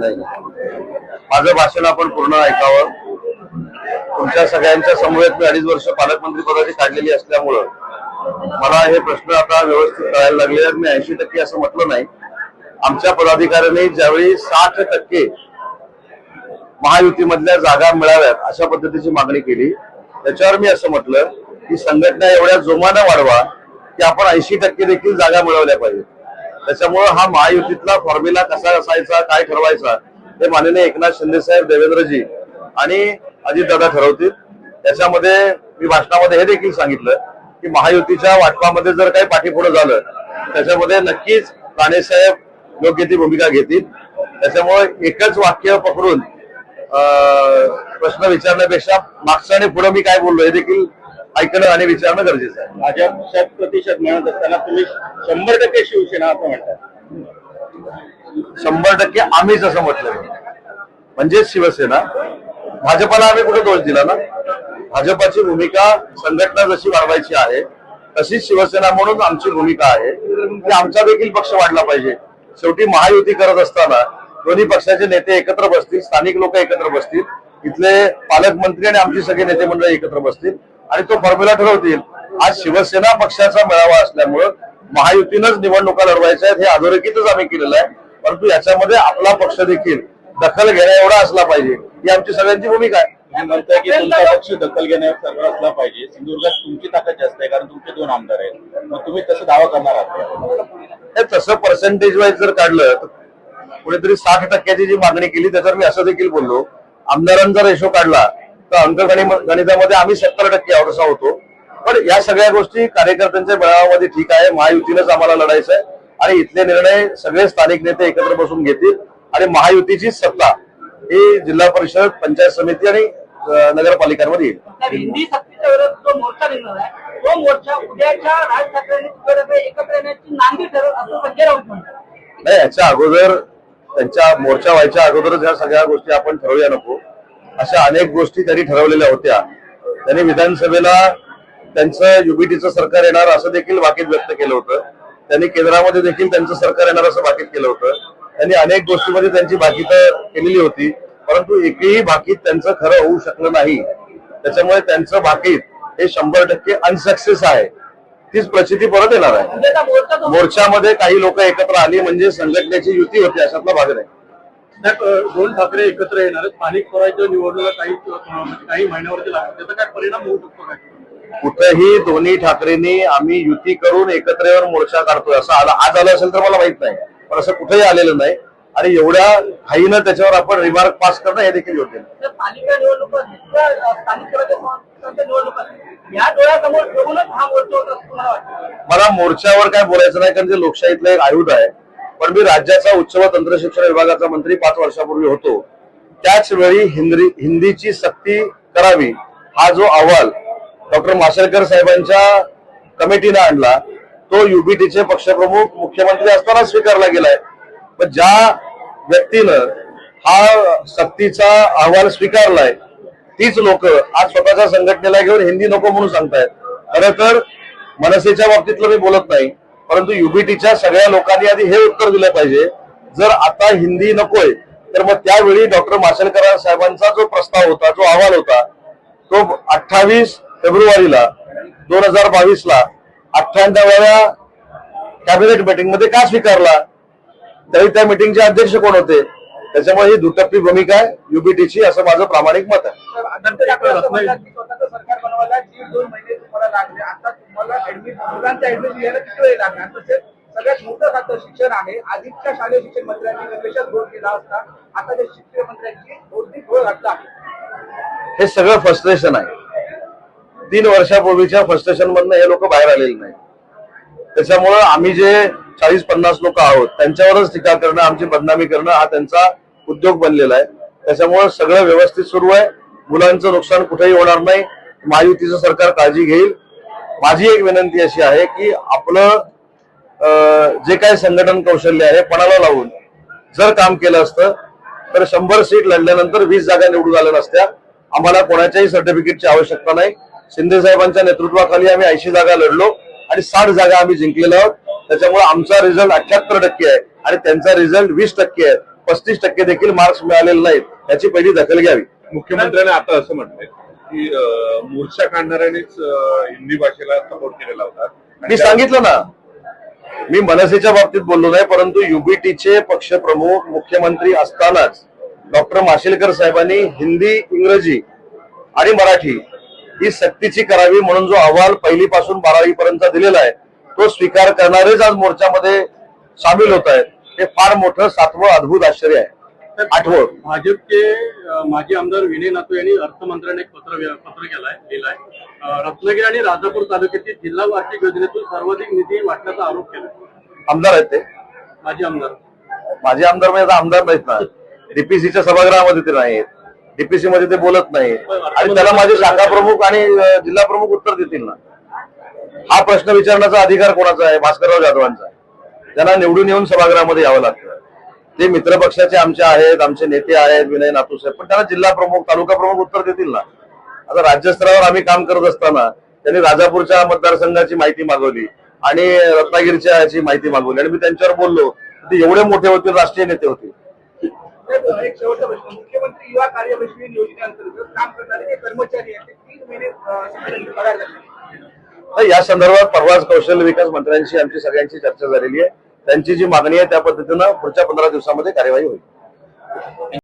नाही. माझं भाषण आपण पूर्ण ऐकावं. तुमच्या सगळ्यांच्या समवेत मी अडीच वर्ष पालकमंत्री पदाची काढलेली असल्यामुळं मला हे प्रश्न आता व्यवस्थित कळायला लागले आहेत. मी ऐंशी टक्के असं म्हटलं नाही. आमच्या पदाधिकाऱ्यांनी ज्यावेळी साठ टक्के महायुतीमधल्या जागा मिळाव्यात अशा पद्धतीची मागणी केली. त्याच्यावर मी असं म्हटलं की संघटना एवढ्या जोमानं वाढवा की आपण ऐंशी टक्के देखील जागा मिळवल्या पाहिजे त्याच्यामुळं हा महायुतीतला फॉर्म्युला कसा असायचा काय ठरवायचा हे माननीय एकनाथ शिंदे साहेब देवेंद्रजी आणि अजितदादा ठरवतील. त्याच्यामध्ये मी भाषणामध्ये हे देखील सांगितलं की महायुतीच्या वाटपामध्ये जर काही पाठीपुढं झालं त्याच्यामध्ये नक्कीच राणेसाहेब योग्य ती भूमिका घेतील. त्याच्यामुळे एकच वाक्य पकडून अं, प्रश्न विचारण्यापेक्षा मागचं आणि पुढे मी काय बोललो हे देखील ऐकणं आणि विचारणं गरजेचं आहे. भाजप शत प्रतिशत मिळत असताना तुम्ही शंभर टक्के शिवसेना असं म्हणतात शंभर टक्के आम्हीच असं म्हटलं म्हणजे शिवसेना भाजपाला आम्ही कुठे दोष दिला ना? भाजपाची भूमिका संघटना जशी वाढवायची आहे तशीच शिवसेना म्हणून आमची भूमिका आहे. की आमचा देखील पक्ष वाढला पाहिजे. शेवटी महायुती करत असताना दोन्ही पक्षाचे नेते एकत्र बसतील स्थानिक लोक एकत्र बसतील. इथले पालकमंत्री आणि आमची सगळे नेते मंडळी एकत्र बसतील आणि तो फॉर्म्युला ठरवतील. आज शिवसेना पक्षाचा मेळावा असल्यामुळं महायुतीनंच निवडणुका लढवायच्या आहेत हे अधोरेखितच आम्ही केलेलं आहे. परंतु याच्यामध्ये आपला पक्ष देखील दखल घेण्या एवढा असला पाहिजे. ही आमची सगळ्यांची भूमिका आहे. म्हणताय की तुमचा पक्ष दखल घेण्यावर असला पाहिजे. सिंधुदुर्गात तुमची ताकद जास्त आहे कारण तुमचे दोन आमदार आहेत. मग तुम्ही तसं दावा करणार आहात हे तसं पर्सेंटेज वाईज जर काढलं तर कुणीतरी साठ टक्क्याची जी मागणी केली त्याच्यावर मी असं देखील बोललो. आमदारांचा रेशो काढला तर अंकगणित गणितामध्ये आम्ही सत्तर टक्के असा होतो. पण या सगळ्या गोष्टी कार्यकर्त्यांच्या मेळाव्यामध्ये ठीक आहे महायुतीनंच आम्हाला लढायचं आहे आणि इथले निर्णय सगळे स्थानिक नेते एकत्र बसून घेतील आणि महायुतीची सत्ता ही जिल्हा परिषद पंचायत समिती आणि नगरपालिकांमध्ये येईल. नाही याच्या अगोदर त्यांच्या मोर्चा व्हायच्या अगोदरच ह्या सगळ्या गोष्टी आपण ठरवूया नको. अशा अनेक गोष्टी त्यांनी ठरवलेल्या होत्या. त्यांनी विधानसभेला त्यांचं युबीटीचं सरकार येणार असं देखील वाकीत व्यक्त केलं होतं. त्यांनी केंद्रामध्ये देखील त्यांचं सरकार येणार असं भाकीत केलं होतं. त्यांनी अनेक गोष्टीमध्ये त्यांची भाकीत केलेली होती. परंतु एकही भाकीत त्यांचं खरं होऊ शकलं नाही. त्याच्यामुळे त्यांचं भाकीत हे शंभर टक्के अनसक्सेस आहे. तीच प्रचिती परत येणार आहे. मोर्चामध्ये काही लोक एकत्र आली म्हणजे संघटनेची युती होती अशातला भाग नाही. दोन ठाकरे एकत्र येणार स्थानिक स्वराज्य निवडणुका काही काही महिन्यावरती लागतात त्याचा काय परिणाम होऊ शकतो काय? कुठेही दोन्ही ठाकरेंनी आम्ही युती करून एकत्र येऊन मोर्चा काढतोय असं आलं आज आलं असेल तर मला माहीत नाही. पण असं कुठेही आलेलं नाही. आणि एवढ्या घाईनं त्याच्यावर आपण रिमार्क पास करणं हे देखील योग्य हा मला मोर्चावर काय बोलायचं नाही कारण ते लोकशाहीतलं एक आयुध आहे पण मी राज्याचा उच्च व तंत्रशिक्षण विभागाचा मंत्री पाच वर्षापूर्वी होतो. त्याच वेळी हिंदी हिंदीची सक्ती करावी हा जो अहवाल डॉक्टर माशेलकर साहेबांच्या कमिटीनं आणला तो युबीटीचे पक्षप्रमुख मुख्यमंत्री असताना स्वीकारला गेलाय. पण ज्या व्यक्तीनं हा सक्तीचा अहवाल स्वीकारलाय तीच लोक आज स्वतःच्या संघटनेला घेऊन हिंदी नको म्हणून सांगतायत. खरं तर मनसेच्या बाबतीतलं मी बोलत नाही. परंतु युबीटीच्या सगळ्या लोकांनी आधी हे उत्तर दिलं पाहिजे. जर आता हिंदी नकोय तर मग त्यावेळी डॉक्टर माशेलकर साहेबांचा जो प्रस्ताव होता जो अहवाल होता तो अठ्ठावीस फेब्रुवारीला दोन हजार बावीस ला अठ्ठ्याण्णव्या कॅबिनेट मीटिंगमध्ये का स्वीकारला? तरी त्या मीटिंगचे अध्यक्ष कोण होते? त्याच्यामुळे ही दुटप्पी भूमिका आहे युबीटीची असं माझं प्रामाणिक मत आहे. नंतर आपण असं सरकार बनवायला दीड दोन महिने तुम्हाला लागले. आता तुम्हाला ऍडमिट मुलांचा ऍडमिट घ्यायला किती वेळ लागणार? तसेच सगळ्यात मोठं खातं शिक्षण आहे. आधीच्या शालेय शिक्षण मंत्र्यांनी गणवेशात घोळ केला असता आता त्या शिक्षण मंत्र्यांची मोठी घोळ घातला आहे. हे सगळं फ्रस्ट्रेशन आहे. तीन वर्षापूर्वीच्या फ्रस्ट्रेशन मधनं हे लोक बाहेर आलेले नाही त्याच्यामुळं आम्ही जे चाळीस पन्नास लोक आहोत त्यांच्यावरच टीका करणं आमची बदनामी करणं हा त्यांचा उद्योग बनलेला आहे. त्याच्यामुळं सगळं व्यवस्थित सुरू आहे. मुलांचं नुकसान कुठेही होणार नाही. महायुतीचं सरकार काळजी घेईल. माझी एक विनंती अशी आहे की आपलं जे काही संघटन कौशल्य आहे पणाला लावून जर काम केलं असतं तर शंभर सीट लढल्यानंतर वीस जागा निवडून आल्या नसत्या. आम्हाला कोणाच्याही सर्टिफिकेटची आवश्यकता नाही. शिंदे साहेबांच्या नेतृत्वाखाली आम्ही ऐंशी जागा लढलो आणि साठ जागा आम्ही जिंकलेलो आहोत. त्याच्यामुळे आमचा रिझल्ट अठ्याहत्तर टक्के आहे आणि त्यांचा रिझल्ट वीस टक्के आहे. पस्तीस टक्के देखील मार्क्स मिळालेले नाहीत. याची पहिली दखल घ्यावी. मुख्यमंत्र्यांनी आता असं म्हटलंय की मोर्चा काढणाऱ्यांनीच हिंदी भाषेला सपोर्ट केलेला होता. मी सांगितलं ना मी मनसेच्या बाबतीत बोललो नाही परंतु युबीटीचे पक्षप्रमुख मुख्यमंत्री असतानाच डॉक्टर माशेलकर साहेबांनी हिंदी इंग्रजी आणि मराठी ही सक्तीची करावी म्हणून जो अहवाल पहिलीपासून बारावी पर्यंत दिलेला आहे तो स्वीकार करणारेच आज मोर्चामध्ये सामील होत आहेत. हे फार मोठं सातवं अद्भुत आश्चर्य आहे. आठवं भाजपचे माजी आमदार विनय नातू यांनी अर्थमंत्र्यांनी एक पत्र पत्र केलाय लिहिलाय रत्नागिरी आणि राजापूर तालुक्यातील जिल्हा वार्षिक योजनेतून सर्वाधिक निधी वाटण्याचा आरोप केला आमदार आहेत ते. माजी आमदार. माझे आमदार म्हणजे आमदार नाहीत ना. डीपीसीच्या सभागृहामध्ये ते नाहीत. डीपीसी मध्ये ते बोलत नाही आणि त्याला माझे शाखा प्रमुख आणि जिल्हा प्रमुख उत्तर देतील ना. हा प्रश्न विचारण्याचा अधिकार कोणाचा आहे? भास्करराव जाधवांचा. त्यांना निवडून येऊन सभागृहामध्ये यावं लागतं. ते मित्र पक्षाचे आमचे आहेत आमचे नेते आहेत विनय नातूसाहेब पण त्यांना जिल्हा प्रमुख तालुका प्रमुख उत्तर देतील ना. आता राज्यस्तरावर आम्ही काम करत असताना त्यांनी राजापूरच्या मतदारसंघाची माहिती मागवली आणि रत्नागिरीच्या याची माहिती मागवली. आणि मी त्यांच्यावर बोललो ते एवढे मोठे होतील राष्ट्रीय नेते होतील साहेब, एक शेवटचा प्रश्न. मुख्यमंत्री युवा कार्यप्रशिक्षण योजनेअंतर्गत काम करणारे जे कर्मचारी आहेत ते तीन महिने अं, संघटनेचे पगार झाले तर या संदर्भात परवाच कौशल्य विकास मंत्र्यांशी आमची सगळ्यांची चर्चा झालेली आहे. त्यांची जी मागणी आहे त्या पद्धतीनं पुढच्या पंधरा दिवसामध्ये कार्यवाही होईल.